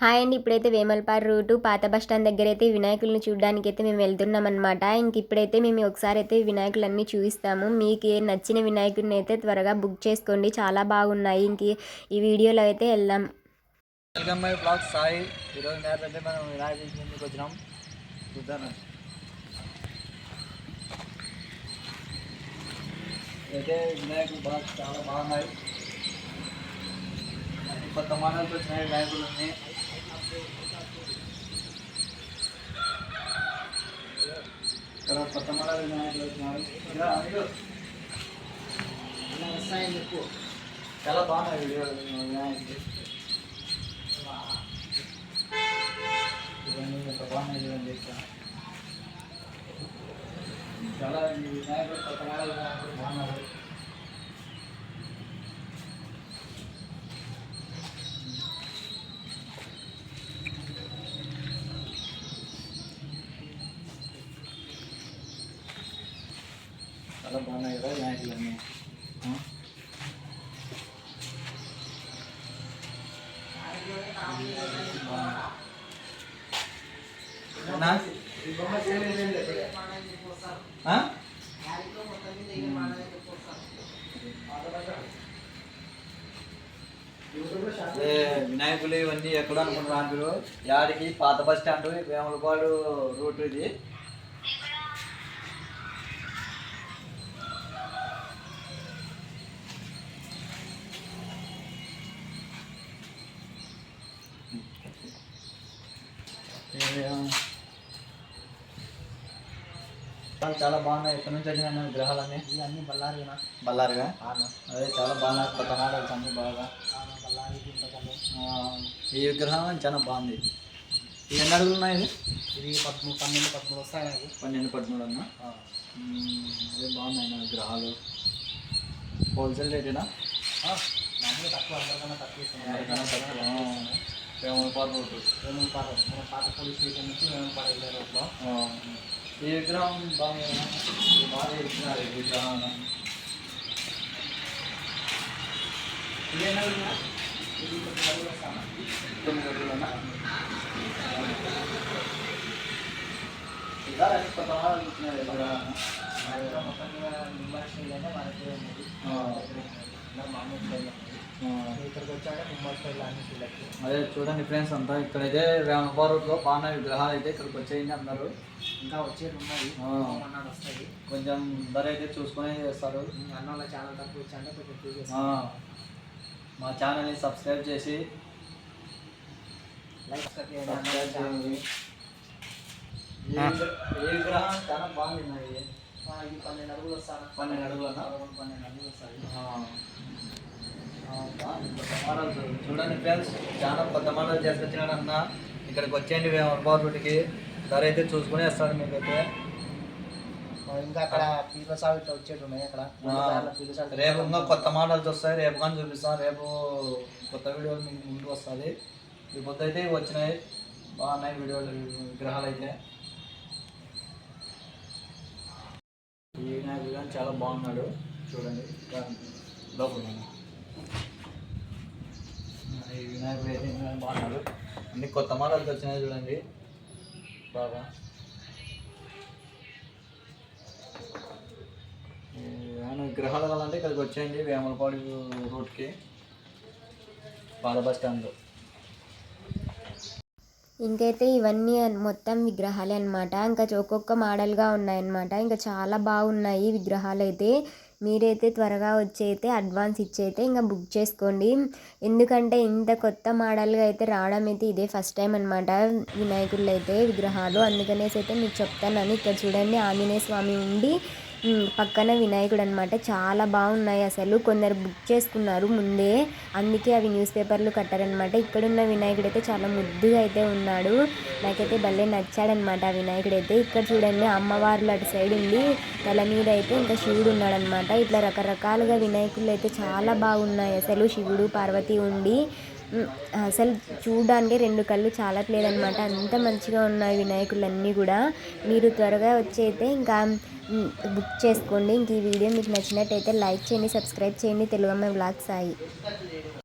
Hi అండి ఇప్పుడైతే Vemalapadu route పాత బస్ స్టాండ్ దగ్గర అయితే వినాయకుల్ని చూడడానికి అయితే మేము వెళ్తున్నాం అనమాట ఇంక ఇప్పుడైతే మేము ఒకసారి అయితే వినాయకులన్నీ చూపిస్తాము. మీకు ఏ నచ్చిన వినాయకుడిని అయితే త్వరగా బుక్ చేసుకోండి. చాలా బాగున్నాయి. ఇంక ఈ వీడియోలో అయితే వెళ్దాం. Welcome my blog Sai. ఈరోజు మ్యాచ్ అంటే మనం వినాయకుడికి వచ్చినాం. చూద్దాం. అయితే వినాయకుడు బాగా చాలా బాగున్నాయి. కొత్త మోడల్స్ వచ్చినాయి వినాయకులు ఉన్నాయి ఇక్కడ కొత్త మోడల్ వినాయకులు వచ్చినారు ఇలా అనిలు. ఇలా వస్తాయని చెప్పు చాలా బాగున్నాయి వీడియో వినాయకులు ఇవన్నీ ఒక బాగున్నాయి చూడండి ఇక్కడ. చాలా ఈ వినాయకుడు కొత్త మోడల్ వినాయకుడు బాగున్నారు చాలా బాగున్నాయి కదా వినాయకులు అన్నీ? వినాయకులు ఇవన్నీ ఎక్కడ అనుకుంటున్నారు యాడికి? పాత బస్ స్టాండ్ వేములపాడు రూట్ ఇది. చాలా చాలా బాగున్నాయి. ఎక్కడి నుంచి వచ్చిన విగ్రహాలన్నీ? ఇవన్నీ బల్లారుగా ఆన అదే చాలా బాగున్నాయి. కొత్త మోడల్స్ అన్నీ బాగా ఆ, ఈ విగ్రహం చాలా బాగుంది. ఇవి ఎన్ని అడుగులు ఉన్నాయి ఇది? ఇది పదమూడు పన్నెండు పదమూడు వస్తాయి నాకు. పన్నెండు పదమూడు అన్న? అదే బాగున్నాయి నా విగ్రహాలు. హోల్సేల్ రేటేనా? తక్కువ అందరికన్నా తక్కువ వేములపాడు రోడ్డు వేములపాడ మన పాత పోలీస్ స్టేషన్ నుంచి వేములపాడ వెళ్ళే రోడ్లో ఆ, ఈ విగ్రహం బాగుంది కదా? ఇది బాగా ఇచ్చినారు ఈ విగ్రహం ఇది ఎన్ని అడుగులు అన్న? ఇది కొంచెం అడుగులు వస్తాను తొమ్మిది అడుగులన్నా ఇలా అన్ని కొత్త మోడల్ ఇచ్చినారు ఈ విగ్రహం. మొత్తం నిమ్మల్ స్టైల్ అంటే మనకి ఉంది ఆ. ఇలా మామూలు స్టైల్ ఉంది ఆ. ఇక్కడికి వచ్చాక అదే చూడండి ఫ్రెండ్స్ అంతా ఇక్కడైతే వేమపా రోడ్లో బాగా విగ్రహాలు అయితే ఇక్కడికి వచ్చేయండి అందరూ. ఇంకా వచ్చేది ఉన్నాయి. వస్తాయి. కొంచెం ధర అయితే చూసుకునే చేస్తారు. అన్న వాళ్ళ ఛానల్ తక్కువ వచ్చాక కొంచెం మా ఛానల్ని సబ్స్క్రైబ్ చేసి లైక్ సబ్స్క్రైబ్ చేయండి విగ్రహం చాలా ఇది. ఇది పన్నెండు అడుగులు వస్తాను పన్నెండు అడుగులన్నా? పన్నెండు అడుగులు వస్తాయి ఆ, ఆ, బాగుంది. కొత్త మోడల్స్ చూడండి ఫ్రెండ్స్ చాలా కొత్త మోడల్ చేసుకొచ్చినాడు అన్న. ఇక్కడికి వచ్చేయండి వేమపా రోడ్డుకి ధర అయితే చూసుకునే వస్తాడు మీకైతే. ఇంకా అక్కడ పీల సాగు ఇట్లా వచ్చేటి ఉన్నాయి అక్కడ. రేపు ఇంకా కొత్త మోడల్స్ వస్తాయి రేపు కానీ చూపిస్తాం. రేపు కొత్త వీడియోలు మీకు ముందు వస్తుంది ఈ పొద్దు అయితే వచ్చినాయి. బాగున్నాయి వీడియోలు విగ్రహాలు అయితే. ఈ వినాయకుడు చాలా బాగున్నాడు. చూడండి. లోపల వినాయకుడు అయితే బాగున్నాడు. అన్ని కొత్త మోడల్స్ వచ్చినాయి చూడండి. బాగా. ఏమైనా విగ్రహాలు కావాలంటే ఇక్కడికి వచ్చేయండి వేమలపాడు రూట్కి పాల బస్ స్టాండ్లో. ఇంకైతే ఇవన్నీ మొత్తం విగ్రహాలే అనమాట ఇంకా ఒక్కొక్క మోడల్గా ఉన్నాయన్నమాట. ఇంకా చాలా బాగున్నాయి విగ్రహాలు అయితే మీరైతే త్వరగా వచ్చైతే అడ్వాన్స్ ఇచ్చైతే ఇంకా బుక్ చేసుకోండి. ఎందుకంటే ఇంత కొత్త మోడల్గా అయితే రావడం అయితే ఇదే ఫస్ట్ టైం అనమాట వినాయకుళ్ళు అయితే విగ్రహాలు. అందుకనేసి అయితే మీకు చెప్తానని ఇక్కడ చూడండి. ఆంజనేయ స్వామి ఉండి పక్కన వినాయకుడు అనమాట చాలా బాగున్నాయి అసలు. కొందరు బుక్ చేసుకున్నారు ముందే. అందుకే అవి న్యూస్ పేపర్లు కట్టారనమాట. ఇక్కడున్న వినాయకుడు అయితే చాలా ముద్దుగా అయితే ఉన్నాడు. నాకైతే భలే నచ్చాడనమాట ఆ వినాయకుడు అయితే ఇక్కడ చూడండి అమ్మవార్లు అటు సైడ్ ఉంది. తల మీద అయితే ఇంకా శివుడు ఉన్నాడనమాట. ఇట్లా రకరకాలుగా వినాయకులు అయితే చాలా బాగున్నాయి అసలు. శివుడు పార్వతి ఉండి అసలు చూడడానికి రెండు కళ్ళు చాలట్లేదనమాట అంత మంచిగా ఉన్నాయి వినాయకులన్నీ కూడా. మీరు త్వరగా వచ్చి అయితే ఇంకా బుక్ చేసుకోండి. ఇంక ఈ వీడియో మీకు నచ్చినట్టయితే లైక్ చేయండి సబ్స్క్రైబ్ చేయండి. తెలుగమ్మ బ్లాగ్ సాయి.